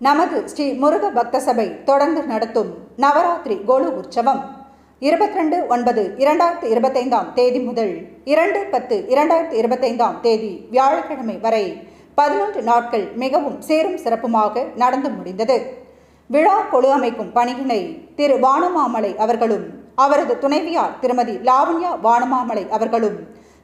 நமது ஸ்ரீ முருக பக்த சபை தொடர்ந்து நடத்தும் நவராத்திரி கோலு உற்சவம். இருபத்தி ரெண்டு ஒன்பது இரண்டாயிரத்தி இருபத்தைந்தாம் தேதி முதல் இரண்டு பத்து இரண்டாயிரத்தி இருபத்தைந்தாம் தேதி வியாழக்கிழமை வரை பதினொன்று நாட்கள் மிகவும் சேரும் சிறப்புமாக நடந்து முடிந்தது. விழா கொழு அமைக்கும் பணியினை திரு வானமாமலை அவர்களும் அவரது துணைவியார் திருமதி லாவண்யா வானமாமலை அவர்களும்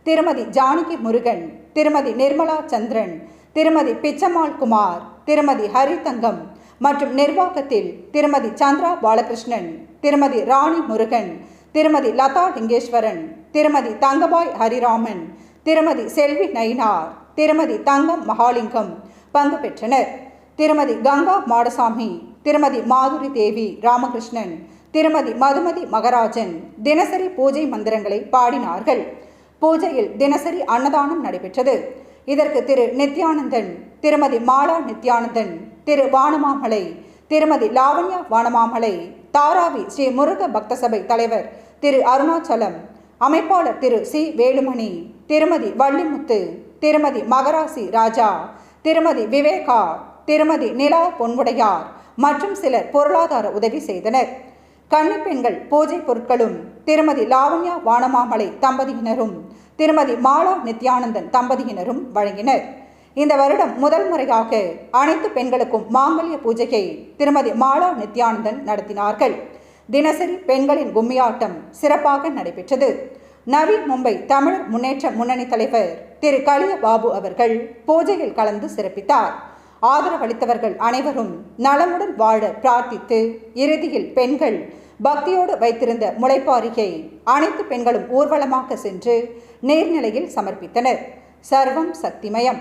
திருமதி ஜானகி முருகன் திருமதி நிர்மலா சந்திரன் திருமதி பிச்சம்மாள் குமார் திருமதி ஹரிதங்கம் மற்றும் நிர்வாகத்தில் திருமதி சந்திரா பாலகிருஷ்ணன் திருமதி ராணி முருகன் திருமதி லதா லிங்கேஸ்வரன் திருமதி தங்கபாய் ஹரிராமன் திருமதி செல்வி நயினார் திருமதி தங்கம் மகாலிங்கம் பங்கு பெற்றனர். திருமதி கங்கா மாடசாமி திருமதி மாதுரி தேவி ராமகிருஷ்ணன் திருமதி மதுமதி மகராஜன் தினசரி பூஜை மந்திரங்களை பாடினார்கள். பூஜையில் தினசரி அன்னதானம் நடைபெற்றது. இதற்கு திரு நித்யானந்தன் திருமதி மாலா நித்யானந்தன் திரு வானமாமலை திருமதி லாவண்யா வானமாமலை தாராவி ஸ்ரீ முருக பக்த சபை தலைவர் திரு அருணாச்சலம் அமைப்பாளர் திரு சி வேலுமணி திருமதி வள்ளிமுத்து திருமதி மகராசி ராஜா திருமதி விவேகா திருமதி நிலா பொன்முடையார் மற்றும் சிலர் பொருளாதார உதவி செய்தனர். கன்னிப்பெண்கள் பூஜை பொருட்களும் திருமதி லாவண்யா வானமாமலை தம்பதியினரும் திருமதி மாலா நித்யானந்தன் தம்பதியினரும் வழங்கினர். இந்த வருடம் முதல் முறையாக அனைத்து பெண்களுக்கும் மாங்கல்ய பூஜையை திருமதி மாலா நித்யானந்தன் நடத்தினார்கள். தினசரி பெண்களின் கும்மியாட்டம் சிறப்பாக நடைபெற்றது. நவி மும்பை தமிழர் முன்னேற்ற முன்னணி தலைவர் திரு கலிய பாபு அவர்கள் பூஜையில் கலந்து சிறப்பித்தார். ஆதரவளித்தவர்கள் அனைவரும் நலமுடன் வாழ பிரார்த்தித்து இறுதியில் பெண்கள் பக்தியோடு வைத்திருந்த முளைப்பாரியை அனைத்து பெண்களும் ஊர்வலமாக சென்று நீர்நிலையில் சமர்ப்பித்தனர். சர்வம் சக்திமயம்.